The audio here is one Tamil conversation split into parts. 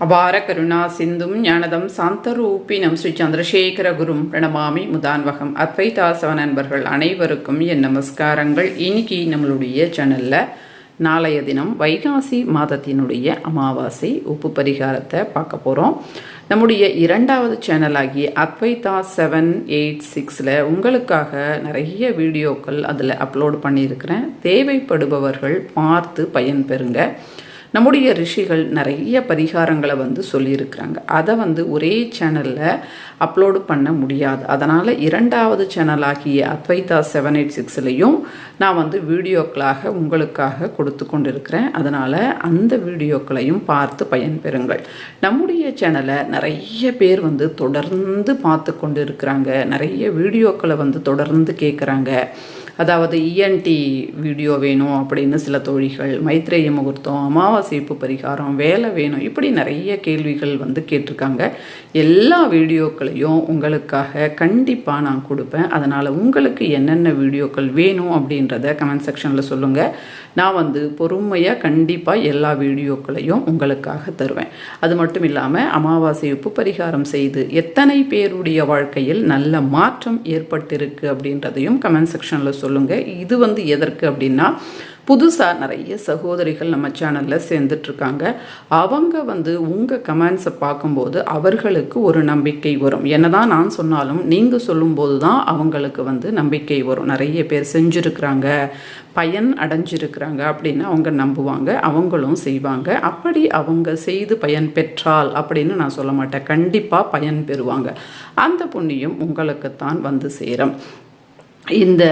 அபார கருணா சிந்தும் ஞானதம் சாந்தரூபினம் ஸ்ரீ சந்திரசேகர குரும் பிரணமாமி முதான்வகம். அத்வைதாசவ நண்பர்கள் அனைவருக்கும் என் நமஸ்காரங்கள். இன்னைக்கு நம்மளுடைய சேனலில் நாளைய தினம் வைகாசி மாதத்தினுடைய அமாவாசை உப்பு பரிகாரத்தை பார்க்க போகிறோம் நம்முடைய இரண்டாவது சேனலாகிய அத்வைதா செவன் எயிட் சிக்ஸில் உங்களுக்காக நிறைய வீடியோக்கள் அதில் அப்லோட் பண்ணியிருக்கிறேன். தேவைப்படுபவர்கள் பார்த்து பயன்பெறுங்க. நம்முடைய ரிஷிகள் நிறைய பரிகாரங்களை வந்து சொல்லியிருக்கிறாங்க. அதை வந்து ஒரே சேனலில் அப்லோடு பண்ண முடியாது. அதனால் இரண்டாவது சேனலாகிய அத்வைதா செவன் எயிட் சிக்ஸ்லேயும் நான் வந்து வீடியோக்களாக உங்களுக்காக கொடுத்து கொண்டிருக்கிறேன். அதனால் அந்த வீடியோக்களையும் பார்த்து பயன்பெறுங்கள். நம்முடைய சேனலை நிறைய பேர் வந்து தொடர்ந்து பார்த்து கொண்டு இருக்கிறாங்க நிறைய வீடியோக்களை வந்து தொடர்ந்து கேட்குறாங்க அதாவது இஎன்டி வீடியோ வேணும் அப்படின்னு சில தோழிகள் மைத்ரேய முகூர்த்தம் அமாவாசைப்பு பரிகாரம் வேலை வேணும் இப்படி நிறைய கேள்விகள் வந்து கேட்டிருக்காங்க. எல்லா வீடியோக்களையும் உங்களுக்காக கண்டிப்பாக நான் கொடுப்பேன். அதனால் உங்களுக்கு என்னென்ன வீடியோக்கள் வேணும் அப்படின்றத கமெண்ட் செக்ஷனில் சொல்லுங்கள் நான் வந்து பொறுமையாக கண்டிப்பாக எல்லா வீடியோக்களையும் உங்களுக்காக தருவேன். அது மட்டும் இல்லாமல் அமாவாசை உப்பு பரிகாரம் செய்து எத்தனை பேருடைய வாழ்க்கையில் நல்ல மாற்றம் ஏற்பட்டிருக்கு அப்படின்றதையும் கமெண்ட் செக்ஷனில் சொல்லுங்கள் இது வந்து எதற்கு அப்படின்னா புதுசாக நிறைய சகோதரிகள் நம்ம சேனலில் சேர்ந்துட்ருக்காங்க அவங்க வந்து உங்கள் கமெண்ட்ஸை பார்க்கும்போது அவர்களுக்கு ஒரு நம்பிக்கை வரும். என்னதான் நான் சொன்னாலும் நீங்கள் சொல்லும்போது தான் அவங்களுக்கு வந்து நம்பிக்கை வரும். நிறைய பேர் செஞ்சுருக்கிறாங்க பயன் அடைஞ்சிருக்கிறாங்க அப்படின்னு அவங்க நம்புவாங்க அவங்களும் செய்வாங்க. அப்படி அவங்க செய்து பயன் பெற்றால் அப்படின்னு நான் சொல்ல மாட்டேன். கண்டிப்பாக பயன் பெறுவாங்க. அந்த புண்ணியம் உங்களுக்குத்தான் வந்து சேரும். இந்த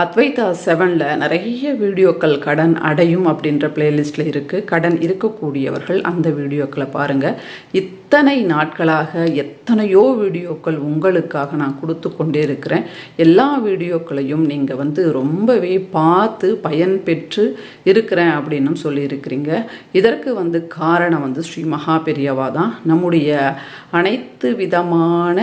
அத்வைதா செவனில் நிறைய வீடியோக்கள் கடன் அடையும் அப்படின்ற பிளேலிஸ்ட்டில் இருக்குது கடன் இருக்கக்கூடியவர்கள் அந்த வீடியோக்களை பாருங்கள் இத்தனை நாட்களாக எத்தனையோ வீடியோக்கள் உங்களுக்காக நான் கொடுத்து கொண்டே இருக்கிறேன். எல்லா வீடியோக்களையும் நீங்கள் வந்து ரொம்பவே பார்த்து பயன் பெற்று இருக்கிறேன் அப்படின்னு சொல்லியிருக்கிறீங்க. இதற்கு வந்து காரணம் வந்து ஸ்ரீ மகா பெரியவா தான். நம்முடைய அனைத்து விதமான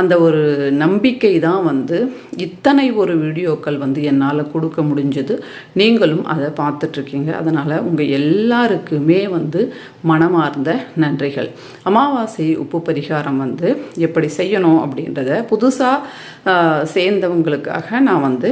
அந்த ஒரு நம்பிக்கை தான் வந்து இத்தனை ஒரு வீடியோக்கள் வந்து வந்து என்னால் கொடுக்க முடிஞ்சது. நீங்களும் அதை பார்த்துட்ருக்கீங்க. அதனால் உங்கள் எல்லாருக்குமே வந்து மனமார்ந்த நன்றிகள். அமாவாசை உப்பு பரிகாரம் வந்து எப்படி செய்யணும் அப்படின்றத புதுசாக சேர்ந்தவங்களுக்காக நான் வந்து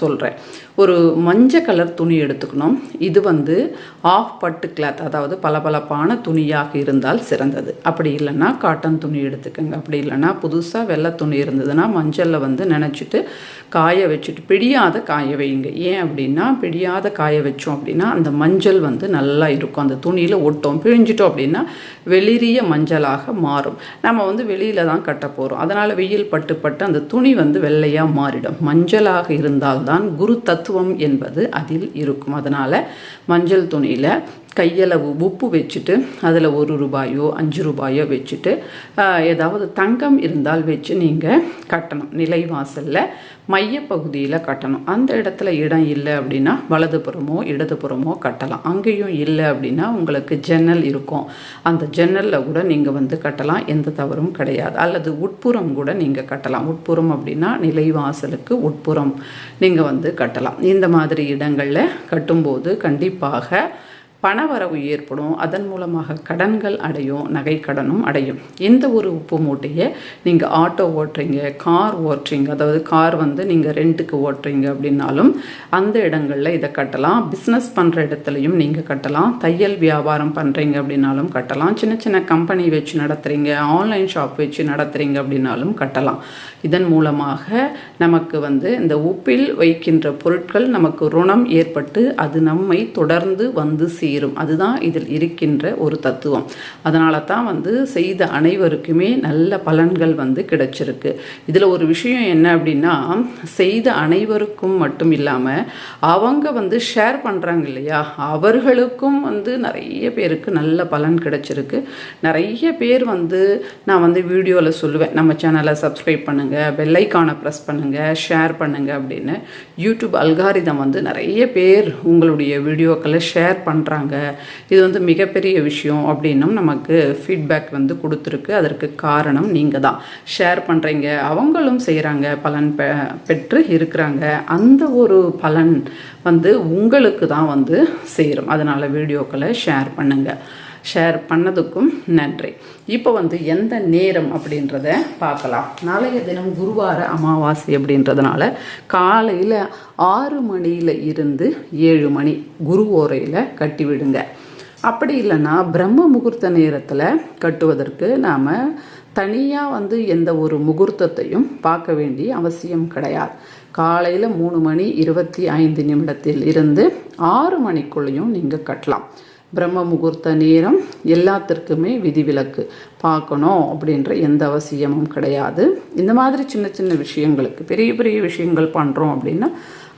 சொல்கிறேன் ஒரு மஞ்சள் கலர் துணி எடுத்துக்கணும். இது வந்து ஆஃப் பட்டு கிளாத் அதாவது பளபளப்பான துணியாக இருந்தால் சிறந்தது. அப்படி இல்லைன்னா காட்டன் துணி எடுத்துக்கோங்க. அப்படி இல்லைன்னா புதுசாக வெள்ளை துணி இருந்ததுன்னா மஞ்சளில் வந்து நினச்சிட்டு காய வச்சுட்டு பிடியாத காய வைங்க ஏன் அப்படின்னா பிடியாத காய வச்சோம் அப்படின்னா அந்த மஞ்சள் வந்து நல்லா இருக்கும். அந்த துணியில் ஒட்டும். பிழிஞ்சிட்டோம் அப்படின்னா வெளிரிய மஞ்சளாக மாறும். நம்ம வந்து வெளியில் தான் கட்ட போகிறோம் அதனால் வெயில் பட்டு பட்டு அந்த துணி வந்து வெள்ளையாக மாறிடும். மஞ்சளாக இருந்தால்தான் குரு தத்துவம் என்பது அதில் இருக்கும். அதனால் மஞ்சள் துணியில் கையளவு உப்பு வச்சுட்டு அதில் ஒரு ரூபாயோ அஞ்சு ரூபாயோ வச்சுட்டு ஏதாவது தங்கம் இருந்தால் வச்சு நீங்கள் கட்டணும். நிலைவாசலில் மையப்பகுதியில் கட்டணும். அந்த இடத்துல இடம் இல்லை அப்படின்னா வலதுபுறமோ இடதுபுறமோ கட்டலாம். அங்கேயும் இல்லை அப்படின்னா உங்களுக்கு ஜன்னல் இருக்கும். அந்த ஜன்னலில் கூட நீங்கள் வந்து கட்டலாம். எந்த தவறும் கிடையாது. அல்லது உட்புறம் கூட நீங்கள் கட்டலாம். உட்புறம் அப்படின்னா நிலைவாசலுக்கு உட்புறம் நீங்கள் வந்து கட்டலாம். இந்த மாதிரி இடங்களில் கட்டும்போது கண்டிப்பாக பணவரவு ஏற்படும். அதன் மூலமாக கடன்கள் அடையும் நகை கடனும் அடையும். எந்த ஒரு உப்பு மூட்டையை நீங்கள் ஆட்டோ ஓட்டுறீங்க கார் ஓட்டுறீங்க அதாவது கார் வந்து நீங்கள் ரெண்ட்டுக்கு ஓட்டுறீங்க அப்படின்னாலும் அந்த இடங்களில் இதை கட்டலாம். பிஸ்னஸ் பண்ணுற இடத்துலையும் நீங்கள் கட்டலாம். தையல் வியாபாரம் பண்ணுறீங்க அப்படின்னாலும் கட்டலாம். சின்ன சின்ன கம்பெனி வச்சு நடத்துகிறீங்க ஆன்லைன் ஷாப் வச்சு நடத்துகிறீங்க அப்படின்னாலும் கட்டலாம். இதன் மூலமாக நமக்கு வந்து இந்த உப்பில் வைக்கின்ற பொருட்கள் நமக்கு ருணம் ஏற்பட்டு அது நம்மை தொடர்ந்து வந்து தீரும். அதுதான் இதில் இருக்கின்ற ஒரு தத்துவம். அதனால தான் வந்து செய்த அனைவருக்குமே நல்ல பலன்கள் வந்து கிடைச்சிருக்கு. இதில் ஒரு விஷயம் என்ன அப்படின்னா செய்த அனைவருக்கும் மட்டும் இல்லாமல் அவங்க வந்து ஷேர் பண்ணுறாங்க இல்லையா? அவர்களுக்கும் வந்து நிறைய பேருக்கு நல்ல பலன் கிடைச்சிருக்கு. நிறைய பேர் வந்து நான் வந்து வீடியோவில் சொல்லுவேன். நம்ம சேனலை சப்ஸ்கிரைப் பண்ணுங்கள் பண்ணுங்கள் பெல்லைக்கானை ப்ரெஸ் பண்ணுங்கள் ஷேர் பண்ணுங்கள் அப்படின்னு. யூடியூப் அல்காரிதம் வந்து நிறைய பேர் உங்களுடைய வீடியோக்களை ஷேர் பண்ணுறாங்க இது வந்து மிகப்பெரிய விஷயம் அப்படின்னும் நமக்கு ஃபீட்பேக் வந்து கொடுத்துருக்கு. அதற்கு காரணம் நீங்கள் தான் ஷேர் பண்ணுறீங்க அவங்களும் செய்கிறாங்க பலன் பெ பெற்று இருக்கிறாங்க. அந்த ஒரு பலன் வந்து உங்களுக்கு தான் வந்து சேரும். அதனால் வீடியோக்களை ஷேர் பண்ணுங்கள் ஷேர் பண்ணதுக்கும் நன்றி. இப்போ வந்து எந்த நேரம் அப்படின்றத பார்க்கலாம். நாளைய தினம் குருவார அமாவாசை அப்படின்றதுனால காலையில் ஆறு மணியில் இருந்து ஏழு மணி குரு ஓரையில் கட்டிவிடுங்க அப்படி இல்லைன்னா பிரம்ம முகூர்த்த நேரத்தில் கட்டுவதற்கு நாம் தனியாக வந்து எந்த ஒரு முகூர்த்தத்தையும் பார்க்க வேண்டிய அவசியம் கிடையாது. காலையில் மூணு மணி இருபத்தி ஐந்து நிமிடத்தில் இருந்து ஆறு மணிக்குள்ளேயும் நீங்கள் கட்டலாம். பிரம்ம முகூர்த்த நேரம் எல்லாத்திற்குமே விதிவிலக்கு. பார்க்கணும் அப்படின்ற எந்த அவசியமும் கிடையாது. இந்த மாதிரி சின்ன சின்ன விஷயங்களுக்கு பெரிய பெரிய விஷயங்கள் பண்ணுறோம் அப்படின்னா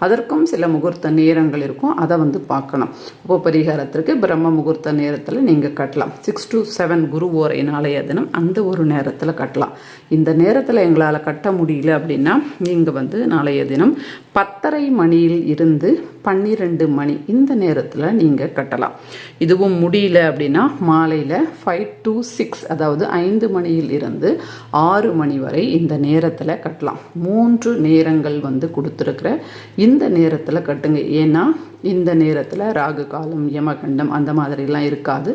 அதற்கும் சில முகூர்த்த நேரங்கள் இருக்கும். அதை வந்து பார்க்கணும். உப பரிகாரத்திற்கு பிரம்ம முகூர்த்த நேரத்தில் நீங்கள் கட்டலாம். சிக்ஸ் டு செவன் குரு ஓரை நாளைய தினம் அந்த ஒரு நேரத்தில் கட்டலாம். இந்த நேரத்தில் எங்களால் கட்ட முடியல அப்படின்னா நீங்கள் வந்து நாளைய தினம் பத்தரை மணியில் இருந்து பன்னிரெண்டு மணி இந்த நேரத்தில் நீங்கள் கட்டலாம். இதுவும் முடியல அப்படின்னா மாலையில் ஃபைவ் டு சிக்ஸ் அதாவது ஐந்து மணியில் இருந்து ஆறு மணி வரை இந்த நேரத்தில் கட்டலாம். மூன்று நேரங்கள் வந்து கொடுத்துருக்குற இந்த நேரத்தில் கட்டுங்க. ஏன்னா இந்த நேரத்தில் ராகு காலம் யமகண்டம் அந்த மாதிரிலாம் இருக்காது.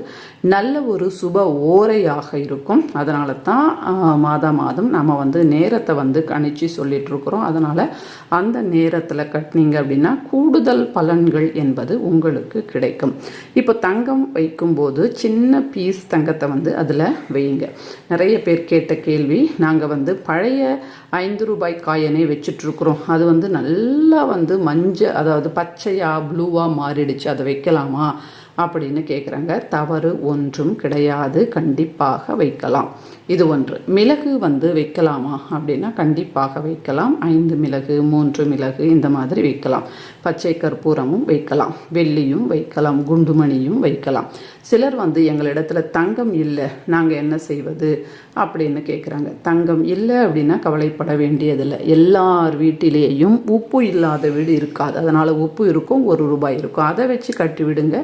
நல்ல ஒரு சுப ஓரையாக இருக்கும். அதனால தான் மாதா மாதம் நம்ம வந்து நேரத்தை வந்து கணிச்சு சொல்லிட்டு இருக்கிறோம் அதனால் அந்த நேரத்தில் கட்டினீங்க அப்படின்னா கூடுதல் பலன்கள் என்பது உங்களுக்கு கிடைக்கும். இப்போ தங்கம் வைக்கும்போது சின்ன பீஸ் தங்கத்தை வந்து அதில் வையுங்க. நிறைய பேர் கேட்ட கேள்வி நாங்கள் வந்து பழைய ஐந்து ரூபாய் காயனே வச்சுட்ருக்குறோம் அது வந்து நல்லா வந்து மஞ்சள் அதாவது பச்சையாக ப்ளூவாக மாறிடுச்சு. அதை வைக்கலாமா? அப்படின்னு கேட்குறாங்க தவறு ஒன்றும் கிடையாது. கண்டிப்பாக வைக்கலாம். இது ஒன்று. மிளகு வந்து வைக்கலாமா? அப்படின்னா கண்டிப்பாக வைக்கலாம். ஐந்து மிளகு மூன்று மிளகு இந்த மாதிரி வைக்கலாம். பச்சை கற்பூரமும் வைக்கலாம். வெள்ளியும் வைக்கலாம். குண்டுமணியும் வைக்கலாம். சிலர் வந்து எங்களிடத்துல தங்கம் இல்லை நாங்கள் என்ன செய்வது? அப்படின்னு கேட்குறாங்க தங்கம் இல்லை அப்படின்னா கவலைப்பட வேண்டியதில்லை. எல்லார் வீட்டிலேயும் உப்பு இல்லாத வீடு இருக்காது. அதனால் உப்பு இருக்கும் ஒரு ரூபாய் இருக்கும். அதை வச்சு கட்டி விடுங்க.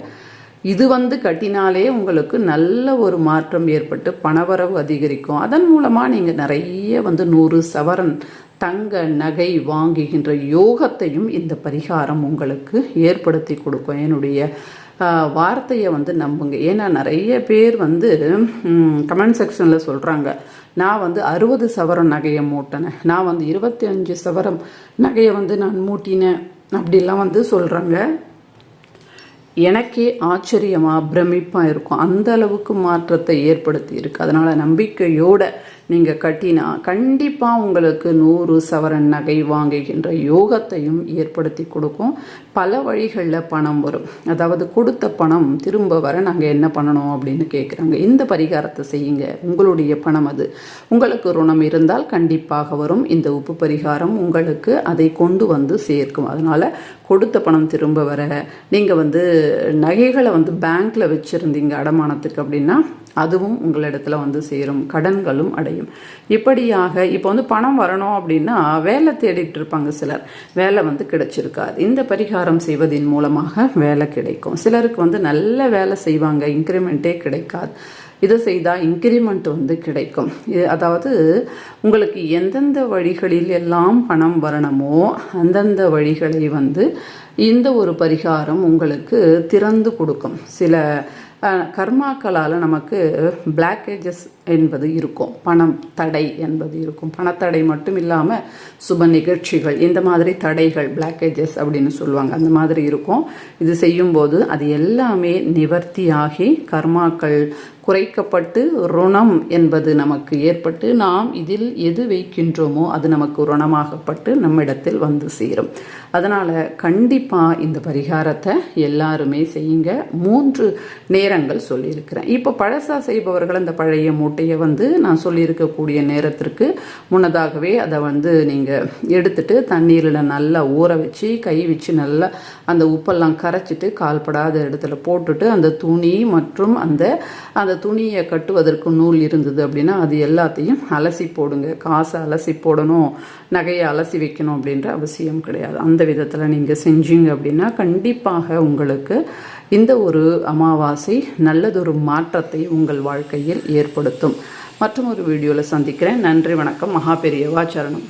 இது வந்து கட்டினாலே உங்களுக்கு நல்ல ஒரு மாற்றம் ஏற்பட்டு பணவரவு அதிகரிக்கும். அதன் மூலமாக நீங்கள் நிறைய வந்து நூறு சவரன் தங்க நகை வாங்குகின்ற யோகத்தையும் இந்த பரிகாரம் உங்களுக்கு ஏற்படுத்தி கொடுக்கும். என்னுடைய வார்த்தையை வந்து நம்புங்க. ஏன்னா நிறைய பேர் வந்து கமெண்ட் செக்ஷனில் சொல்கிறாங்க நான் வந்து அறுபது சவரம் நகையை மூட்டினேன். நான் வந்து இருபத்தி அஞ்சு சவரம் நகையை வந்து நான் மூட்டினேன். அப்படிலாம் வந்து சொல்கிறாங்க எனக்கே ஆச்சரியமாக பிரமிப்பாக இருக்கும். அந்த அளவுக்கு மாற்றத்தை ஏற்படுத்தி இருக்கு. அதனால் நம்பிக்கையோட நீங்கள் கட்டினா கண்டிப்பாக உங்களுக்கு நூறு சவரன் நகை வாங்குகின்ற யோகத்தையும் ஏற்படுத்தி கொடுக்கும். பல வழிகளில் பணம் வரும். அதாவது கொடுத்த பணம் திரும்ப வர நாங்கள் என்ன பண்ணணும் அப்படின்னு கேட்குறாங்க இந்த பரிகாரத்தை செய்யுங்க. உங்களுடைய பணம் அது. உங்களுக்கு ருணம் இருந்தால் கண்டிப்பாக வரும். இந்த உப்பு பரிகாரம் உங்களுக்கு அதை கொண்டு வந்து சேர்க்கும். அதனால் கொடுத்த பணம் திரும்ப வர நீங்கள் வந்து நகைகளை வந்து பேங்க்கில் வச்சுருந்தீங்க அடமானத்துக்கு அப்படின்னா அதுவும் உங்களிடத்துல வந்து சேரும் கடன்களும் அடையும். இப்படியாக இப்போ வந்து பணம் வரணும் அப்படின்னா வேலை தேடிட்டு இருப்பாங்க சிலர். வேலை வந்து கிடைச்சிருக்காது. இந்த பரிகாரம் செய்வதன் மூலமாக வேலை கிடைக்கும். சிலருக்கு வந்து நல்ல வேலை செய்வாங்க இன்க்ரிமெண்ட்டே கிடைக்காது. இதை செய்தால் இன்க்ரிமெண்ட் வந்து கிடைக்கும். அதாவது உங்களுக்கு எந்தெந்த வழிகளில் எல்லாம் பணம் வரணுமோ அந்தந்த வழிகளை வந்து இந்த ஒரு பரிகாரம் உங்களுக்கு திறந்து கொடுக்கும். சில கர்மாக்களால் நமக்கு பிளாக்கேஜஸ் என்பது இருக்கும். பணம் தடை என்பது இருக்கும். பணத்தடை மட்டும் இல்லாமல் சுப நிகழ்ச்சிகள் இந்த மாதிரி தடைகள் பிளாக்கேஜஸ் அப்படின்னு சொல்லுவாங்க. அந்த மாதிரி இருக்கும். இது செய்யும்போது அது எல்லாமே நிவர்த்தியாகி கர்மாக்கள் குறைக்கப்பட்டு ருணம் என்பது நமக்கு ஏற்பட்டு நாம் இதில் எது வைக்கின்றோமோ அது நமக்கு ருணமாகப்பட்டு நம்மிடத்தில் வந்து சேரும். அதனால் கண்டிப்பாக இந்த பரிகாரத்தை எல்லாருமே செய்யுங்க. மூன்று நேரங்கள் சொல்லியிருக்கிறேன். இப்போ பழசா செய்பவர்கள் அந்த பழைய மூட்டை மூட்டையை வந்து நான் சொல்லியிருக்கக்கூடிய நேரத்திற்கு முன்னதாகவே அதை வந்து நீங்கள் எடுத்துட்டு தண்ணீரில் நல்லா ஊற வச்சு கை வச்சு நல்லா அந்த உப்பெல்லாம் கரைச்சிட்டு கால்படாத இடத்துல போட்டுட்டு அந்த துணி மற்றும் அந்த அந்த துணியை கட்டுவதற்கு நூல் இருந்தது அப்படின்னா அது எல்லாத்தையும் அலசி போடுங்க. காசை அலசி போடணும் நகையை அலசி வைக்கணும் அப்படின்ற அவசியம் கிடையாது. அந்த விதத்தில் நீங்கள் செஞ்சீங்க அப்படின்னா கண்டிப்பாக உங்களுக்கு இந்த ஒரு அமாவாசை நல்லதொரு மாற்றத்தை உங்கள் வாழ்க்கையில் ஏற்படுத்தும். மற்றும் ஒரு வீடியோவில் சந்திக்கிறேன். நன்றி வணக்கம். மகா பெரியவா சரணம்.